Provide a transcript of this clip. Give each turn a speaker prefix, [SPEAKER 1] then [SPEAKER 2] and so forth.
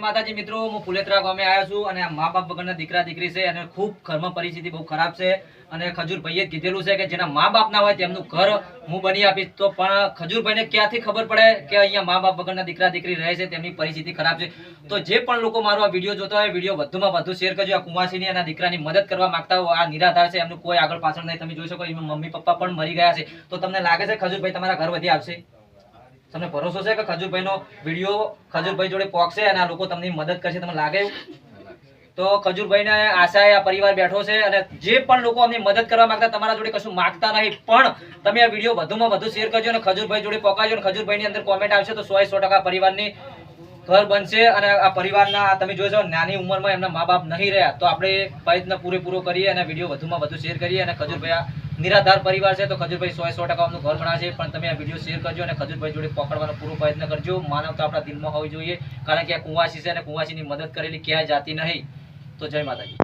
[SPEAKER 1] માતાજી મિત્રો, હું ફુલેતરા ગામે આવ્યો છું અને મા બાપ વગરના દીકરા દીકરી છે અને ખૂબ ઘરમાં પરિસ્થિતિ બહુ ખરાબ છે અને ખજૂરભાઈએ કીધેલું છે કે જેના મા બાપ ના હોય તેમનું ઘર હું બની આપીશ. તો પણ ખજૂરભાઈને ક્યાંથી ખબર પડે કે અહીંયા મા બાપ વગરના દીકરા દીકરી રહે છે, તેમની પરિસ્થિતિ ખરાબ છે? તો જે પણ લોકો મારો આ વીડિયો જોતા હોય, વીડિયો વધુમાં વધુ શેર કરજો. આ કુમાસીની અને દીકરાની મદદ કરવા માંગતા હોય, આ નિરાધાર છે, એમનું કોઈ આગળ પાછળ નહીં. તમે જોઈ શકો, એમના મમ્મી પપ્પા પણ મરી ગયા છે. તો તમને લાગે છે ખજૂરભાઈ તમારા ઘર વધી આવશે? તમને ભરોસો છે કે ખજૂરભાઈનો વીડિયો ખજૂરભાઈ જોડે પોકશે અને આ લોકો તમને મદદ કરશે, તમને લાગે? તો ખજૂરભાઈને આશાએ આ પરિવાર બેઠો છે અને જે પણ લોકો અમને મદદ કરવા માંગતા તમારા જોડે કશું માંગતા નહીં, પણ તમે આ વીડિયો વધુમાં વધુ શેર કરજો અને ખજૂરભાઈ જોડે પોકાજો અને ખજૂરભાઈની અંદર કોમેન્ટ આવશે તો સો સો ટકા પરિવારની ઘર બનશે અને આ પરિવારના તમે જોઈ શકો નાની ઉંમરમાં એમના મા બાપ નહીં રહ્યા તો આપણે પ્રયત્ન પૂરેપૂરો કરીએ અને વીડિયો વધુમાં વધુ શેર કરીએ અને ખજૂરભાઈ નિરાધાર પરિવાર છે, તો ખજૂરભાઈ સો સો ટકા ઘર બનાવશે પણ તમે આ વીડિયો શેર કરજો અને ખજૂરભાઈ જોડે પકડવાનો પૂરો પ્રયત્ન કરજો. માનવતા આપણા દિલમાં હોવી જોઈએ, કારણ કે આ કુંવાસી છે અને કુંવાસીની મદદ કરેલી ક્યાંય જાતી નહીં. તો જય માતાજી.